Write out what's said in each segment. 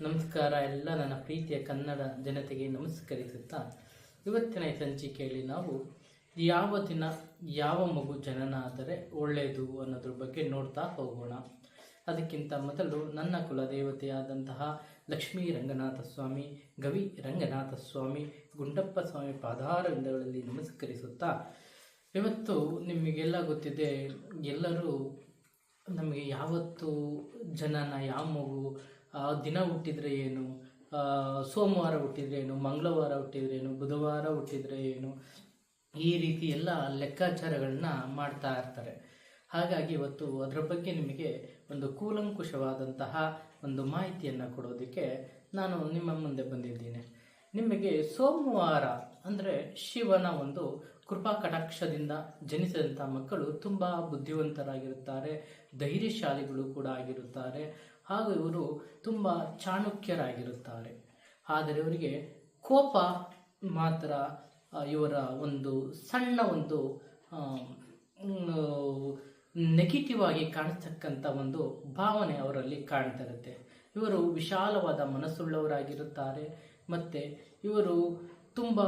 ನಮಸ್ಕಾರ. ಎಲ್ಲ ನನ್ನ ಪ್ರೀತಿಯ ಕನ್ನಡ ಜನತೆಗೆ ನಮಸ್ಕರಿಸುತ್ತಾ ಇವತ್ತಿನ ಈ ಸಂಚಿಕೆಯಲ್ಲಿ ನಾವು ಯಾವ ದಿನ ಯಾವ ಮಗು ಜನನ ಆದರೆ ಒಳ್ಳೆಯದು ಅನ್ನೋದ್ರ ಬಗ್ಗೆ ನೋಡ್ತಾ ಹೋಗೋಣ. ಅದಕ್ಕಿಂತ ಮೊದಲು ನನ್ನ ಕುಲದೇವತೆಯಾದಂತಹ ಲಕ್ಷ್ಮೀ ರಂಗನಾಥ ಸ್ವಾಮಿ, ಗವಿ ರಂಗನಾಥ ಸ್ವಾಮಿ, ಗುಂಡಪ್ಪ ಸ್ವಾಮಿ ಪಾದಾರವಿಂದಗಳಲ್ಲಿ ನಮಸ್ಕರಿಸುತ್ತಾ ಇವತ್ತು ನಿಮಗೆಲ್ಲ ಗೊತ್ತಿದೆ, ಎಲ್ಲರೂ ನಮಗೆ ಯಾವತ್ತು ಜನನ, ಯಾವ ಮಗು ದಿನ ಹುಟ್ಟಿದ್ರೆ ಏನು? ಸೋಮವಾರ ಹುಟ್ಟಿದ್ರೆ ಏನು? ಮಂಗಳವಾರ ಹುಟ್ಟಿದ್ರೆ ಏನು? ಬುಧವಾರ ಹುಟ್ಟಿದ್ರೆ ಏನು? ಈ ರೀತಿ ಎಲ್ಲ ಲೆಕ್ಕಾಚಾರಗಳನ್ನ ಮಾಡ್ತಾ ಇರ್ತಾರೆ. ಹಾಗಾಗಿ ಇವತ್ತು ಅದರ ಬಗ್ಗೆ ನಿಮಗೆ ಒಂದು ಕೂಲಂಕುಷವಾದಂತಹ ಒಂದು ಮಾಹಿತಿಯನ್ನು ಕೊಡೋದಕ್ಕೆ ನಾನು ನಿಮ್ಮ ಮುಂದೆ ಬಂದಿದ್ದೀನಿ. ನಿಮಗೆ ಸೋಮವಾರ ಅಂದರೆ ಶಿವನ ಒಂದು ಕೃಪಾ ಕಟಾಕ್ಷದಿಂದ ಜನಿಸಿದಂಥ ಮಕ್ಕಳು ತುಂಬ ಬುದ್ಧಿವಂತರಾಗಿರುತ್ತಾರೆ, ಧೈರ್ಯಶಾಲಿಗಳು ಕೂಡ ಆಗಿರುತ್ತಾರೆ. ಹಾಗೂ ಇವರು ತುಂಬ ಚಾಣಕ್ಯರಾಗಿರುತ್ತಾರೆ. ಆದರೆ ಇವರಿಗೆ ಕೋಪ ಮಾತ್ರ ಇವರ ಒಂದು ಸಣ್ಣ ಒಂದು ನೆಗೆಟಿವ್ ಆಗಿ ಕಾಣಿಸ್ತಕ್ಕಂಥ ಒಂದು ಭಾವನೆ ಅವರಲ್ಲಿ ಕಾಣ್ತಿರುತ್ತೆ. ಇವರು ವಿಶಾಲವಾದ ಮನಸ್ಸುಳ್ಳವರಾಗಿರುತ್ತಾರೆ. ಮತ್ತು ಇವರು ತುಂಬ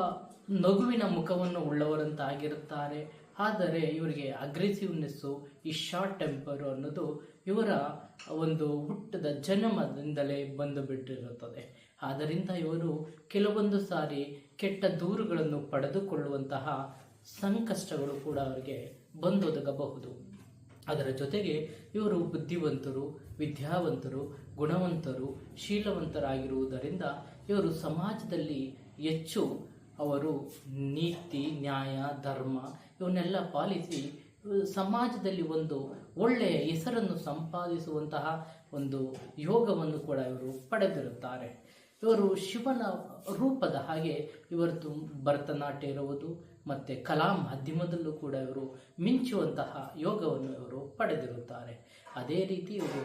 ನಗುವಿನ ಮುಖವನ್ನು ಉಳ್ಳವರಂತಾಗಿರುತ್ತಾರೆ. ಆದರೆ ಇವರಿಗೆ ಅಗ್ರೆಸಿವ್ನೆಸ್ಸು ಈ ಶಾರ್ಟ್ ಟೆಂಪರು ಅನ್ನೋದು ಇವರ ಒಂದು ಹುಟ್ಟದ ಜನ್ಮದಿಂದಲೇ ಬಂದು ಬಿಟ್ಟಿರುತ್ತದೆ. ಆದ್ದರಿಂದ ಇವರು ಕೆಲವೊಂದು ಸಾರಿ ಕೆಟ್ಟ ದೂರುಗಳನ್ನು ಪಡೆದುಕೊಳ್ಳುವಂತಹ ಸಂಕಷ್ಟಗಳು ಕೂಡ ಅವರಿಗೆ ಬಂದೊದಗಬಹುದು. ಅದರ ಜೊತೆಗೆ ಇವರು ಬುದ್ಧಿವಂತರು, ವಿದ್ಯಾವಂತರು, ಗುಣವಂತರು, ಶೀಲವಂತರಾಗಿರುವುದರಿಂದ ಇವರು ಸಮಾಜದಲ್ಲಿ ಹೆಚ್ಚು ಅವರು ನೀತಿ, ನ್ಯಾಯ, ಧರ್ಮ ಇವನ್ನೆಲ್ಲ ಪಾಲಿಸಿ ಸಮಾಜದಲ್ಲಿ ಒಂದು ಒಳ್ಳೆಯ ಹೆಸರನ್ನು ಸಂಪಾದಿಸುವಂತಹ ಒಂದು ಯೋಗವನ್ನು ಕೂಡ ಇವರು ಪಡೆದಿರುತ್ತಾರೆ. ಇವರು ಶಿವನ ರೂಪದ ಹಾಗೆ ಇವರದ್ದು ಭರತನಾಟ್ಯ ಇರುವುದು ಮತ್ತು ಕಲಾ ಮಾಧ್ಯಮದಲ್ಲೂ ಕೂಡ ಇವರು ಮಿಂಚುವಂತಹ ಯೋಗವನ್ನು ಇವರು ಪಡೆದಿರುತ್ತಾರೆ. ಅದೇ ರೀತಿ ಇವರು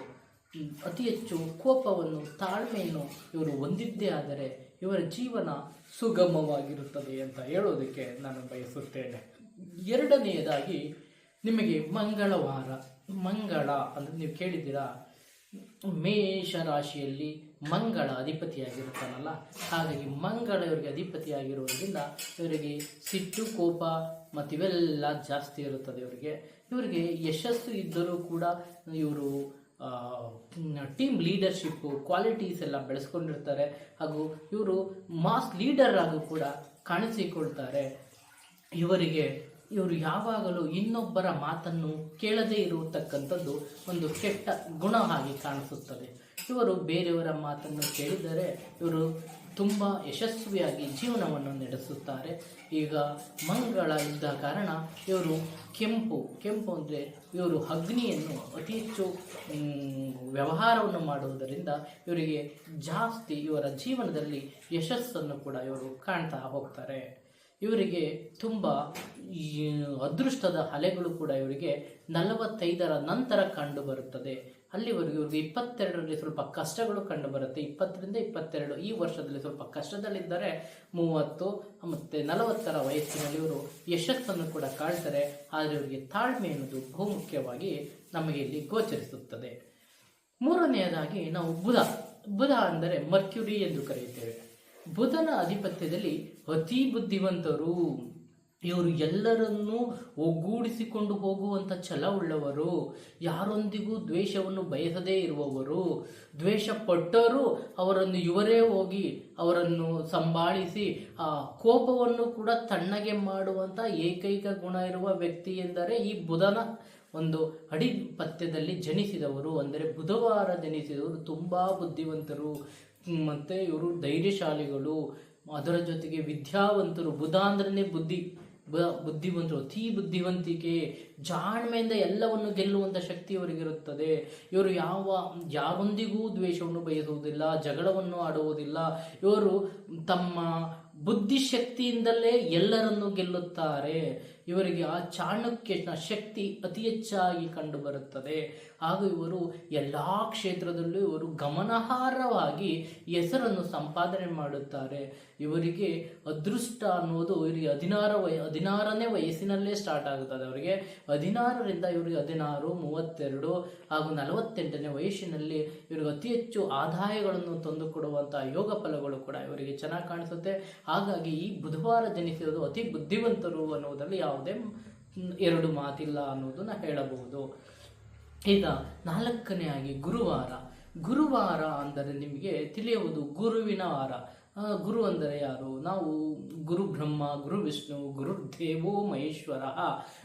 ಅತಿ ಹೆಚ್ಚು ಕೋಪವನ್ನು ತಾಳ್ಮೆಯನ್ನು ಇವರು ಹೊಂದಿದ್ದೇ ಆದರೆ ಇವರ ಜೀವನ ಸುಗಮವಾಗಿರುತ್ತದೆ ಅಂತ ಹೇಳೋದಕ್ಕೆ ನಾನು ಬಯಸುತ್ತೇನೆ. ಎರಡನೆಯದಾಗಿ ನಿಮಗೆ ಮಂಗಳವಾರ, ಮಂಗಳ ಅಂದರೆ ನೀವು ಕೇಳಿದ್ದೀರಾ? ಮೇಷ ರಾಶಿಯಲ್ಲಿ ಮಂಗಳ ಅಧಿಪತಿಯಾಗಿರುತ್ತಾನಲ್ಲ, ಹಾಗಾಗಿ ಮಂಗಳ ಇವರಿಗೆ ಅಧಿಪತಿಯಾಗಿರುವುದರಿಂದ ಇವರಿಗೆ ಸಿಟ್ಟು, ಕೋಪ ಮತ್ತು ಇವೆಲ್ಲ ಜಾಸ್ತಿ ಇರುತ್ತದೆ ಇವರಿಗೆ. ಇವರಿಗೆ ಯಶಸ್ಸು ಇದ್ದರೂ ಕೂಡ ಇವರು ಟೀಮ್ ಲೀಡರ್ಶಿಪ್ಪು ಕ್ವಾಲಿಟೀಸ್ ಎಲ್ಲ ಬೆಳೆಸ್ಕೊಂಡಿರ್ತಾರೆ. ಹಾಗೂ ಇವರು ಮಾಸ್ ಲೀಡರ್ ಆಗೂ ಕೂಡ ಕಾಣಿಸಿಕೊಳ್ತಾರೆ. ಇವರಿಗೆ, ಇವರು ಯಾವಾಗಲೂ ಇನ್ನೊಬ್ಬರ ಮಾತನ್ನು ಕೇಳದೇ ಇರತಕ್ಕಂಥದ್ದು ಒಂದು ಕೆಟ್ಟ ಗುಣವಾಗಿ ಕಾಣಿಸುತ್ತದೆ. ಇವರು ಬೇರೆಯವರ ಮಾತನ್ನು ಕೇಳಿದರೆ ಇವರು ತುಂಬ ಯಶಸ್ವಿಯಾಗಿ ಜೀವನವನ್ನು ನಡೆಸುತ್ತಾರೆ. ಈಗ ಮಂಗಳ ಇದ್ದ ಕಾರಣ ಇವರು ಕೆಂಪು ಕೆಂಪು ಅಂದರೆ ಇವರು ಅಗ್ನಿಯನ್ನು ಅತಿ ಹೆಚ್ಚು ವ್ಯವಹಾರವನ್ನು ಮಾಡುವುದರಿಂದ ಇವರಿಗೆ ಜಾಸ್ತಿ ಇವರ ಜೀವನದಲ್ಲಿ ಯಶಸ್ಸನ್ನು ಕೂಡ ಇವರು ಕಾಣ್ತಾ ಹೋಗ್ತಾರೆ. ಇವರಿಗೆ ತುಂಬ ಅದೃಷ್ಟದ ಅಲೆಗಳು ಕೂಡ ಇವರಿಗೆ ನಲವತ್ತೈದರ ನಂತರ ಕಂಡು ಬರುತ್ತದೆ. ಅಲ್ಲಿವರೆಗೂ ಇವ್ರಿಗೆ ಇಪ್ಪತ್ತೆರಡರಲ್ಲಿ ಸ್ವಲ್ಪ ಕಷ್ಟಗಳು ಕಂಡು ಬರುತ್ತೆ. ಇಪ್ಪತ್ತರಿಂದ ಇಪ್ಪತ್ತೆರಡು ಈ ವರ್ಷದಲ್ಲಿ ಸ್ವಲ್ಪ ಕಷ್ಟದಲ್ಲಿದ್ದರೆ. ಮೂವತ್ತು, ಮತ್ತು ನಲವತ್ತರ ವಯಸ್ಸಿನಲ್ಲಿ ಇವರು ಯಶಸ್ಸನ್ನು ಕೂಡ ಕಾಣ್ತಾರೆ. ಆದರೆ ಇವರಿಗೆ ತಾಳ್ಮೆ ಅನ್ನೋದು ಬಹುಮುಖ್ಯವಾಗಿ ನಮಗೆ ಇಲ್ಲಿ ಗೋಚರಿಸುತ್ತದೆ. ಮೂರನೆಯದಾಗಿ ನಾವು ಬುಧ. ಬುಧ ಅಂದರೆ ಮರ್ಕ್ಯುರಿ ಎಂದು ಕರೆಯುತ್ತೇವೆ. ಬುಧನ ಅಧಿಪತ್ಯದಲ್ಲಿ ಅತಿ ಬುದ್ಧಿವಂತರು. ಇವರು ಎಲ್ಲರನ್ನೂ ಒಗ್ಗೂಡಿಸಿಕೊಂಡು ಹೋಗುವಂಥ ಛಲವುಳ್ಳವರು ಯಾರೊಂದಿಗೂ ದ್ವೇಷವನ್ನು ಬಯಸದೇ ಇರುವವರು. ದ್ವೇಷ ಪಟ್ಟವರು ಅವರನ್ನು ಇವರೇ ಹೋಗಿ ಅವರನ್ನು ಸಂಭಾಳಿಸಿ ಆ ಕೋಪವನ್ನು ಕೂಡ ತಣ್ಣಗೆ ಮಾಡುವಂಥ ಏಕೈಕ ಗುಣ ಇರುವ ವ್ಯಕ್ತಿ ಎಂದರೆ ಈ ಬುಧನ. ಒಂದು ಅಡಿ ಪತ್ಯದಲ್ಲಿ ಜನಿಸಿದವರು ಅಂದರೆ ಬುಧವಾರ ಜನಿಸಿದವರು ತುಂಬ ಬುದ್ಧಿವಂತರು. ಮತ್ತು ಇವರು ಧೈರ್ಯಶಾಲಿಗಳು. ಅದರ ಜೊತೆಗೆ ವಿದ್ಯಾವಂತರು. ಬುಧ ಅಂದ್ರೆ ಬುದ್ಧಿ. ಬುದ್ಧಿವಂತರು ಅತಿ ಬುದ್ಧಿವಂತಿಕೆ ಜಾಣ್ಮೆಯಿಂದ ಎಲ್ಲವನ್ನು ಗೆಲ್ಲುವಂಥ ಶಕ್ತಿ ಅವರಿಗಿರುತ್ತದೆ. ಇವರು ಯಾವ, ಯಾರೊಂದಿಗೂ ದ್ವೇಷವನ್ನು ಬಯಸುವುದಿಲ್ಲ, ಜಗಳವನ್ನು ಆಡುವುದಿಲ್ಲ. ಇವರು ತಮ್ಮ ಬುದ್ಧಿಶಕ್ತಿಯಿಂದಲೇ ಎಲ್ಲರನ್ನು ಗೆಲ್ಲುತ್ತಾರೆ. ಇವರಿಗೆ ಆ ಚಾಣಕ್ಯನ ಶಕ್ತಿ ಅತಿ ಹೆಚ್ಚಾಗಿ ಕಂಡುಬರುತ್ತದೆ. ಹಾಗೂ ಇವರು ಎಲ್ಲ ಕ್ಷೇತ್ರದಲ್ಲೂ ಇವರು ಗಮನಾರ್ಹವಾಗಿ ಹೆಸರನ್ನು ಸಂಪಾದನೆ ಮಾಡುತ್ತಾರೆ. ಇವರಿಗೆ ಅದೃಷ್ಟ ಅನ್ನೋದು ಇವರಿಗೆ ಹದಿನಾರು ವಯ, ಹದಿನಾರನೇ ವಯಸ್ಸಿನಲ್ಲೇ ಸ್ಟಾರ್ಟ್ ಆಗುತ್ತದೆ. ಅವರಿಗೆ ಹದಿನಾರರಿಂದ ಇವರಿಗೆ ಹದಿನಾರು, ಮೂವತ್ತೆರಡು ಹಾಗೂ ನಲವತ್ತೆಂಟನೇ ವಯಸ್ಸಿನಲ್ಲಿ ಇವರಿಗೆ ಅತಿ ಹೆಚ್ಚು ಆದಾಯಗಳನ್ನು ತಂದುಕೊಡುವಂತಹ ಯೋಗ ಫಲಗಳು ಕೂಡ ಇವರಿಗೆ ಚೆನ್ನಾಗಿ ಕಾಣಿಸುತ್ತೆ. ಹಾಗಾಗಿ ಈ ಬುಧವಾರ ಜನಿಸಿರೋದು ಅತಿ ಬುದ್ಧಿವಂತರು ಅನ್ನುವುದರಲ್ಲಿ ಯಾವುದೇ ಎರಡು ಮಾತಿಲ್ಲ ಅನ್ನೋದನ್ನ ಹೇಳಬಹುದು. ಈಗ ನಾಲ್ಕನೆಯಾಗಿ ಗುರುವಾರ. ಗುರುವಾರ ಅಂದರೆ ನಿಮಗೆ ತಿಳಿಯುವುದು ಗುರುವಿನ ವಾರ. ಗುರು ಅಂದರೆ ಯಾರು? ನಾವು ಗುರು ಬ್ರಹ್ಮ, ಗುರು ವಿಷ್ಣು, ಗುರು ದೇವೋ ಮಹೇಶ್ವರ.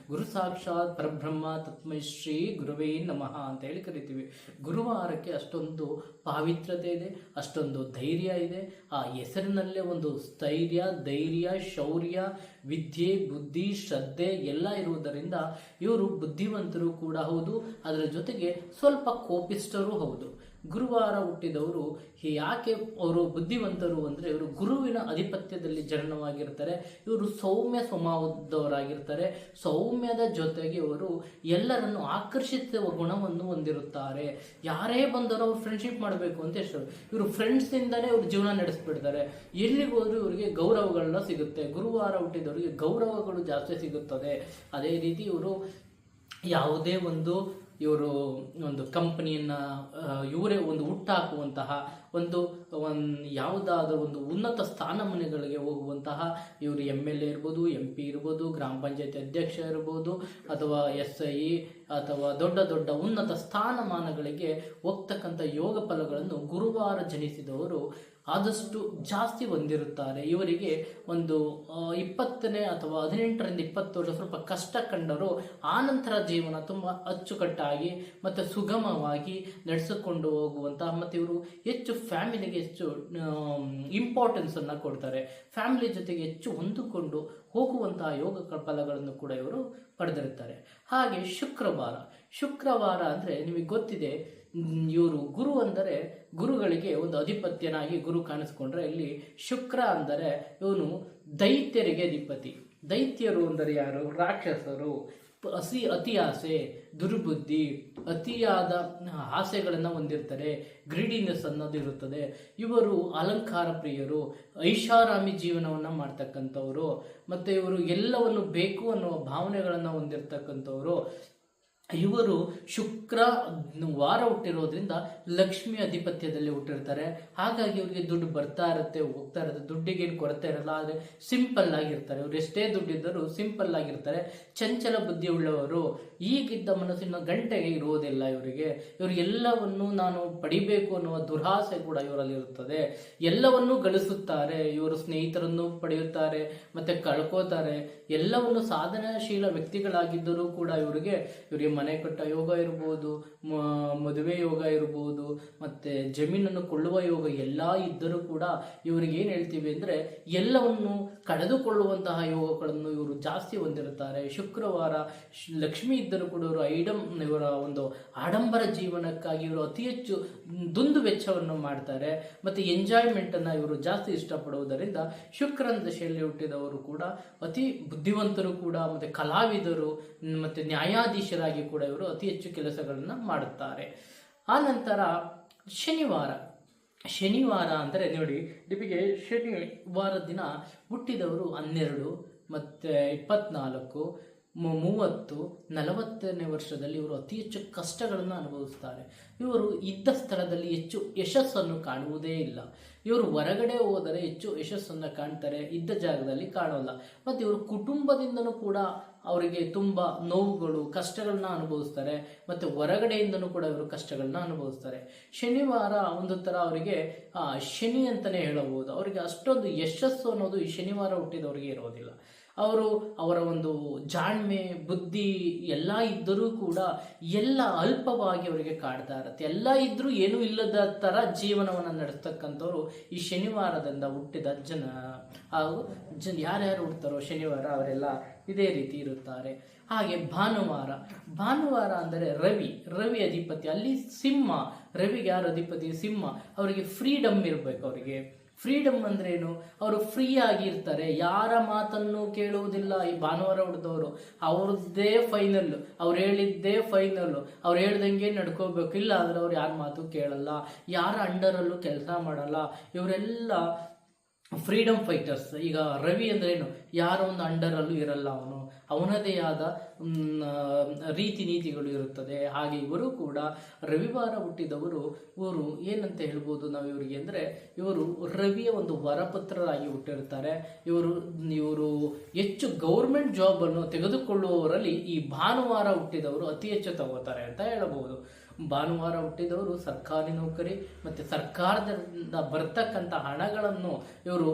ಗುರು ಸಾಕ್ಷಾತ್ ಪರಬ್ರಹ್ಮ, ತತ್ಮೈ ಶ್ರೀ ಗುರುವೇ ನಮಃ ಅಂತ ಹೇಳಿ ಕರಿತೀವಿ. ಗುರುವಾರಕ್ಕೆ ಅಷ್ಟೊಂದು ಪಾವಿತ್ರತೆ ಇದೆ, ಅಷ್ಟೊಂದು ಧೈರ್ಯ ಇದೆ. ಆ ಹೆಸರಿನಲ್ಲೇ ಒಂದು ಸ್ಥೈರ್ಯ, ಧೈರ್ಯ, ಶೌರ್ಯ, ವಿದ್ಯೆ, ಬುದ್ಧಿ, ಶ್ರದ್ಧೆ ಎಲ್ಲ ಇರುವುದರಿಂದ ಇವರು ಬುದ್ಧಿವಂತರು ಕೂಡ ಹೌದು. ಅದರ ಜೊತೆಗೆ ಸ್ವಲ್ಪ ಕೋಪಿಷ್ಟರೂ ಹೌದು. ಗುರುವಾರ ಹುಟ್ಟಿದವರು ಯಾಕೆ ಅವರು ಬುದ್ಧಿವಂತರು ಅಂದರೆ ಇವರು ಗುರುವಿನ ಅಧಿಪತ್ಯದಲ್ಲಿ ಜನನವಾಗಿರ್ತಾರೆ ಇವರು ಸೌಮ್ಯ ಸ್ವಭಾವದವರಾಗಿರ್ತಾರೆ, ಸೌಮ್ಯದ ಜೊತೆಗೆ ಇವರು ಎಲ್ಲರನ್ನು ಆಕರ್ಷಿಸುವ ಗುಣವನ್ನು ಹೊಂದಿರುತ್ತಾರೆ. ಯಾರೇ ಬಂದರೂ ಅವ್ರು ಫ್ರೆಂಡ್ಶಿಪ್ ಮಾಡಬೇಕು ಅಂತ ಇಷ್ಟ ಇವರು ಫ್ರೆಂಡ್ಸಿಂದಲೇ ಇವರು ಜೀವನ ನಡೆಸ್ಬಿಡ್ತಾರೆ. ಎಲ್ಲಿಗೆ ಹೋದರೂ ಇವರಿಗೆ ಗೌರವಗಳನ್ನ ಸಿಗುತ್ತೆ. ಗುರುವಾರ ಹುಟ್ಟಿದವರಿಗೆ ಗೌರವಗಳು ಜಾಸ್ತಿ ಸಿಗುತ್ತದೆ. ಅದೇ ರೀತಿ ಇವರು ಯಾವುದೇ ಒಂದು ಇವರು ಒಂದು ಕಂಪನಿಯನ್ನ ಇವರೇ ಒಂದು ಹುಟ್ಟಾಕುವಂತಹ ಒಂದು ಒಂದು ಯಾವುದಾದ್ರೂ ಒಂದು ಉನ್ನತ ಸ್ಥಾನಮಾನಗಳಿಗೆ ಹೋಗುವಂತಹ ಇವರು ಎಂ ಎಲ್ ಎ ಇರ್ಬೋದು ಎಂ ಪಿ ಇರ್ಬೋದು, ಗ್ರಾಮ ಪಂಚಾಯತಿ ಅಧ್ಯಕ್ಷ ಇರ್ಬೋದು, ಅಥವಾ ಎಸ್ ಐ ಅಥವಾ ದೊಡ್ಡ ದೊಡ್ಡ ಉನ್ನತ ಸ್ಥಾನಮಾನಗಳಿಗೆ ಹೋಗ್ತಕ್ಕಂಥ ಯೋಗ ಫಲಗಳನ್ನು ಗುರುವಾರ ಜನಿಸಿದವರು ಆದಷ್ಟು ಜಾಸ್ತಿ ಹೊಂದಿರುತ್ತಾರೆ. ಇವರಿಗೆ ಒಂದು ಇಪ್ಪತ್ತನೇ ಅಥವಾ ಹದಿನೆಂಟರಿಂದ ಇಪ್ಪತ್ತು ವರ್ಷ ಸ್ವಲ್ಪ ಕಷ್ಟ ಕಂಡರೂ ಆನಂತರ ಜೀವನ ತುಂಬ ಅಚ್ಚುಕಟ್ಟಾಗಿ ಮತ್ತು ಸುಗಮವಾಗಿ ನಡೆಸಿಕೊಂಡು ಹೋಗುವಂತಹ ಮತ್ತು ಇವರು ಹೆಚ್ಚು ಫ್ಯಾಮಿಲಿಗೆ ಹೆಚ್ಚು ಇಂಪಾರ್ಟೆನ್ಸನ್ನು ಕೊಡ್ತಾರೆ. ಫ್ಯಾಮಿಲಿ ಜೊತೆಗೆ ಹೆಚ್ಚು ಹೊಂದಿಕೊಂಡು ಹೋಗುವಂತಹ ಯೋಗ ಫಲಗಳನ್ನು ಕೂಡ ಇವರು ಪಡೆದಿರುತ್ತಾರೆ. ಹಾಗೆ ಶುಕ್ರವಾರ. ಶುಕ್ರವಾರ ಅಂದರೆ ನಿಮಗೆ ಗೊತ್ತಿದೆ ಇವರು ಗುರು ಅಂದರೆ ಗುರುಗಳಿಗೆ ಒಂದು ಅಧಿಪತ್ಯನಾಗಿ ಗುರು ಕಾಣಿಸ್ಕೊಂಡ್ರೆ ಇಲ್ಲಿ ಶುಕ್ರ ಅಂದರೆ ಇವನು ದೈತ್ಯರಿಗೆ ಅಧಿಪತಿ. ದೈತ್ಯರು ಅಂದರೆ ಯಾರು? ರಾಕ್ಷಸರು. ಅಸಿ ಅತಿ ಆಸೆ, ದುರ್ಬುದ್ಧಿ, ಅತಿಯಾದ ಆಸೆಗಳನ್ನು ಹೊಂದಿರ್ತಾರೆ ಗ್ರೀಡಿನೆಸ್ ಅನ್ನೋದು ಇರುತ್ತದೆ. ಇವರು ಅಲಂಕಾರ ಪ್ರಿಯರು, ಐಷಾರಾಮಿ ಜೀವನವನ್ನು ಮಾಡ್ತಕ್ಕಂಥವ್ರು, ಮತ್ತು ಇವರು ಎಲ್ಲವನ್ನು ಬೇಕು ಅನ್ನುವ ಭಾವನೆಗಳನ್ನು ಹೊಂದಿರತಕ್ಕಂಥವ್ರು. ಇವರು ಶುಕ್ರ ವಾರ ಹುಟ್ಟಿರೋದ್ರಿಂದ ಲಕ್ಷ್ಮಿ ಅಧಿಪತ್ಯದಲ್ಲಿ ಹುಟ್ಟಿರ್ತಾರೆ. ಹಾಗಾಗಿ ಇವರಿಗೆ ದುಡ್ಡು ಬರ್ತಾ ಇರುತ್ತೆ, ಹೋಗ್ತಾ ಇರುತ್ತೆ. ದುಡ್ಡಿಗೇನು ಕೊರತೆ ಇರಲ್ಲ, ಆದರೆ ಸಿಂಪಲ್ ಆಗಿರ್ತಾರೆ. ಇವ್ರು ಎಷ್ಟೇ ದುಡ್ಡಿದ್ದರೂ ಸಿಂಪಲ್ ಆಗಿರ್ತಾರೆ. ಚಂಚಲ ಬುದ್ಧಿ ಉಳ್ಳವರು ಈಗಿದ್ದ ಮನಸ್ಸಿನ ಗಂಟೆಗೆ ಇರುವುದಿಲ್ಲ ಇವರಿಗೆ. ಇವರು ಎಲ್ಲವನ್ನು ನಾನು ಪಡಿಬೇಕು ಅನ್ನುವ ದುರಾಸೆ ಕೂಡ ಇವರಲ್ಲಿ ಇರುತ್ತದೆ. ಎಲ್ಲವನ್ನೂ ಗಳಿಸುತ್ತಾರೆ. ಇವರು ಸ್ನೇಹಿತರನ್ನು ಪಡೆಯುತ್ತಾರೆ, ಮತ್ತೆ ಕಳ್ಕೋತಾರೆ. ಎಲ್ಲವನ್ನು ಸಾಧನಶೀಲ ವ್ಯಕ್ತಿಗಳಾಗಿದ್ದರೂ ಕೂಡ ಇವರಿಗೆ ಇವರಿಗೆ ಮನೆ ಕಟ್ಟ ಯೋಗ ಇರ್ಬೋದು ಮದುವೆ ಯೋಗ ಇರ್ಬೋದು, ಮತ್ತೆ ಜಮೀನನ್ನು ಕೊಳ್ಳುವ ಯೋಗ ಎಲ್ಲ ಇದ್ದರೂ ಕೂಡ ಇವರಿಗೆ ಏನು ಹೇಳ್ತೀವಿ ಅಂದರೆ ಎಲ್ಲವನ್ನು ಕಳೆದುಕೊಳ್ಳುವಂತಹ ಯೋಗಗಳನ್ನು ಇವರು ಜಾಸ್ತಿ ಹೊಂದಿರುತ್ತಾರೆ. ಶುಕ್ರವಾರ ಲಕ್ಷ್ಮಿ ಇದ್ದರೂ ಕೂಡ ಇವರು ಐಡಂ, ಇವರ ಒಂದು ಆಡಂಬರ ಜೀವನಕ್ಕಾಗಿ ಇವರು ಅತಿ ಹೆಚ್ಚು ದುಂದು ವೆಚ್ಚವನ್ನು ಮಾಡ್ತಾರೆ. ಮತ್ತು ಎಂಜಾಯ್ಮೆಂಟನ್ನು ಇವರು ಜಾಸ್ತಿ ಇಷ್ಟಪಡುವುದರಿಂದ ಶುಕ್ರನ ದಶೆಯಲ್ಲಿ ಹುಟ್ಟಿದವರು ಕೂಡ ಅತಿ ಬುದ್ಧಿವಂತರು ಕೂಡ, ಮತ್ತು ಕಲಾವಿದರು, ಮತ್ತು ನ್ಯಾಯಾಧೀಶರಾಗಿ ಕೂಡ ಇವರು ಅತಿ ಹೆಚ್ಚು ಕೆಲಸಗಳನ್ನು ಮಾಡುತ್ತಾರೆ. ಆನಂತರ ಶನಿವಾರ. ಶನಿವಾರ ಅಂದರೆ ನೋಡಿ, ನಿಮಗೆ ಶನಿವಾರ ದಿನ ಹುಟ್ಟಿದವರು ಹನ್ನೆರಡು, ಮತ್ತು ಇಪ್ಪತ್ನಾಲ್ಕು ಮೂವತ್ತು, ನಲವತ್ತನೇ ವರ್ಷದಲ್ಲಿ ಇವರು ಅತಿ ಹೆಚ್ಚು ಕಷ್ಟಗಳನ್ನು ಅನುಭವಿಸ್ತಾರೆ. ಇವರು ಇದ್ದ ಸ್ಥಳದಲ್ಲಿ ಹೆಚ್ಚು ಯಶಸ್ಸನ್ನು ಕಾಣುವುದೇ ಇಲ್ಲ. ಇವರು ಹೊರಗಡೆ ಹೋದರೆ ಹೆಚ್ಚು ಯಶಸ್ಸನ್ನು ಕಾಣ್ತಾರೆ, ಇದ್ದ ಜಾಗದಲ್ಲಿ ಕಾಣೋಲ್ಲ. ಮತ್ತು ಇವರು ಕುಟುಂಬದಿಂದನೂ ಕೂಡ ಅವರಿಗೆ ತುಂಬ ನೋವುಗಳು, ಕಷ್ಟಗಳನ್ನ ಅನುಭವಿಸ್ತಾರೆ. ಮತ್ತು ಹೊರಗಡೆಯಿಂದನೂ ಕೂಡ ಇವರು ಕಷ್ಟಗಳನ್ನ ಅನುಭವಿಸ್ತಾರೆ. ಶನಿವಾರ ಒಂದು ಥರ ಅವರಿಗೆ ಶನಿ ಅಂತಲೇ ಹೇಳಬಹುದು. ಅವರಿಗೆ ಅಷ್ಟೊಂದು ಯಶಸ್ಸು ಅನ್ನೋದು ಈ ಶನಿವಾರ ಹುಟ್ಟಿದವರಿಗೆ ಇರೋದಿಲ್ಲ. ಅವರು ಅವರ ಒಂದು ಜಾಣ್ಮೆ, ಬುದ್ಧಿ ಎಲ್ಲ ಇದ್ದರೂ ಕೂಡ ಎಲ್ಲ ಅಲ್ಪವಾಗಿ ಅವರಿಗೆ ಕಾಡ್ತಾ ಇರುತ್ತೆ. ಎಲ್ಲ ಇದ್ದರೂ ಏನೂ ಇಲ್ಲದ ಥರ ಜೀವನವನ್ನು ನಡೆಸ್ತಕ್ಕಂಥವ್ರು ಈ ಶನಿವಾರದಿಂದ ಹುಟ್ಟಿದ ಜನ. ಹಾಗೂ ಜನ ಯಾರ್ಯಾರು ಹುಡ್ತಾರೋ ಶನಿವಾರ ಅವರೆಲ್ಲ ಇದೇ ರೀತಿ ಇರುತ್ತಾರೆ. ಹಾಗೆ ಭಾನುವಾರ. ಭಾನುವಾರ ಅಂದರೆ ರವಿ ರವಿ ಅಧಿಪತಿ. ಅಲ್ಲಿ ಸಿಂಹ, ರವಿಗೆ ಯಾರು ಅಧಿಪತಿ? ಸಿಂಹ. ಅವರಿಗೆ ಫ್ರೀಡಮ್ ಇರಬೇಕು ಅವರಿಗೆ. ಫ್ರೀಡಮ್ ಅಂದ್ರೇನು? ಅವರು ಫ್ರೀ ಆಗಿರ್ತಾರೆ. ಯಾರ ಮಾತನ್ನು ಕೇಳುವುದಿಲ್ಲ. ಈ ಭಾನುವಾರ ಹುಡ್ದವರು. ಅವ್ರದ್ದೇ ಫೈನಲ್ ಅವ್ರು ಹೇಳಿದ್ದೇ ಫೈನಲ್ ಅವ್ರು ಹೇಳ್ದಂಗೆ ನಡ್ಕೋಬೇಕು. ಇಲ್ಲ ಅಂದ್ರೆ ಅವ್ರು ಯಾರ ಮಾತು ಕೇಳಲ್ಲ. ಯಾರ ಅಂಡರಲ್ಲೂ ಕೆಲಸ ಮಾಡಲ್ಲ. ಇವರೆಲ್ಲ ಫ್ರೀಡಮ್ ಫೈಟರ್ಸ್ ಈಗ ರವಿ ಅಂದ್ರೆ ಏನು? ಯಾರ ಒಂದು ಅಂಡರಲ್ಲೂ ಇರಲ್ಲ ಅವನು. ಅವನದೇ ಆದ ರೀತಿ ನೀತಿಗಳು ಇರುತ್ತದೆ. ಹಾಗೆ ಇವರು ಕೂಡ ರವಿವಾರ ಹುಟ್ಟಿದವರು. ಇವರು ಏನಂತ ಹೇಳ್ಬೋದು ನಾವು ಇವರಿಗೆ ಅಂದರೆ, ಇವರು ರವಿಯ ಒಂದು ವರಪತ್ರರಾಗಿ ಹುಟ್ಟಿರ್ತಾರೆ. ಇವರು ಇವರು ಹೆಚ್ಚು ಗೌರ್ಮೆಂಟ್ ಜಾಬನ್ನು ತೆಗೆದುಕೊಳ್ಳುವವರಲ್ಲಿ ಈ ಭಾನುವಾರ ಹುಟ್ಟಿದವರು ಅತಿ ಹೆಚ್ಚು ತಗೋತಾರೆ ಅಂತ ಹೇಳಬಹುದು ಭಾನುವಾರ ಹುಟ್ಟಿದವರು ಸರ್ಕಾರಿ ನೌಕರಿ ಮತ್ತು ಸರ್ಕಾರದಿಂದ ಬರ್ತಕ್ಕಂಥ ಹಣಗಳನ್ನು ಇವರು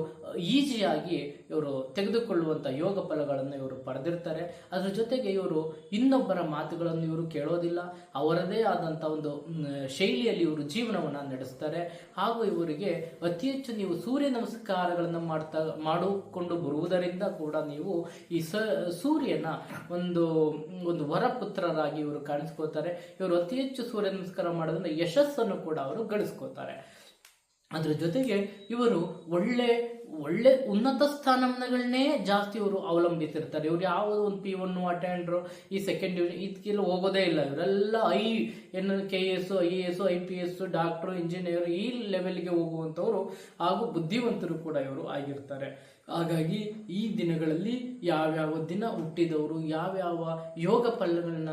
ಈಜಿಯಾಗಿ ಇವರು ತೆಗೆದುಕೊಳ್ಳುವಂಥ ಯೋಗ ಫಲಗಳನ್ನು ಇವರು ಪಡೆದಿರ್ತಾರೆ. ಅದರ ಜೊತೆಗೆ ಇವರು ಇನ್ನೊಬ್ಬರ ಮಾತುಗಳನ್ನು ಇವರು ಕೇಳೋದಿಲ್ಲ. ಅವರದೇ ಆದಂಥ ಒಂದು ಶೈಲಿಯಲ್ಲಿ ಇವರು ಜೀವನವನ್ನು ನಡೆಸ್ತಾರೆ. ಹಾಗೂ ಇವರಿಗೆ ಅತಿ ಹೆಚ್ಚು ನೀವು ಸೂರ್ಯ ನಮಸ್ಕಾರಗಳನ್ನು ಮಾಡ್ತಾ, ಮಾಡಿಕೊಂಡು ಬರುವುದರಿಂದ ಕೂಡ ನೀವು ಈ ಸ, ಸೂರ್ಯನ ಒಂದು ಒಂದು ವರಪುತ್ರರಾಗಿ ಇವರು ಕಾಣಿಸ್ಕೋತಾರೆ ಇವರು ಅತಿ ಹೆಚ್ಚು ಸೂರ್ಯ ನಮಸ್ಕಾರ ಮಾಡೋದ್ರಿಂದ ಯಶಸ್ಸನ್ನು ಕೂಡ ಅವರು ಗಳಿಸ್ಕೋತಾರೆ ಅದ್ರ ಜೊತೆಗೆ ಇವರು ಒಳ್ಳೆ ಒಳ್ಳೆ ಉನ್ನತ ಸ್ಥಾನಮಾನಗಳನ್ನೇ ಜಾಸ್ತಿ ಇವರು ಅವಲಂಬಿಸಿರ್ತಾರೆ. ಇವ್ರು ಯಾವ ಒಂದು ಪಿ ಒನ್ ಅಟೆಂಡ್ರು ಈ ಸೆಕೆಂಡ್ ಡಿವಿಷನ್ ಇದಕ್ಕೆಲ್ಲ ಹೋಗೋದೇ ಇಲ್ಲ. ಇವರೆಲ್ಲ I, N, K S, I A S, I P S doctor engineer ಈ ಲೆವೆಲ್ಗೆ ಹೋಗುವಂಥವ್ರು ಹಾಗೂ ಬುದ್ಧಿವಂತರು ಕೂಡ ಇವರು ಆಗಿರ್ತಾರೆ. ಹಾಗಾಗಿ ಈ ದಿನಗಳಲ್ಲಿ ಯಾವ್ಯಾವ ದಿನ ಹುಟ್ಟಿದವರು, ಯಾವ್ಯಾವ ಯೋಗ ಫಲಗಳನ್ನ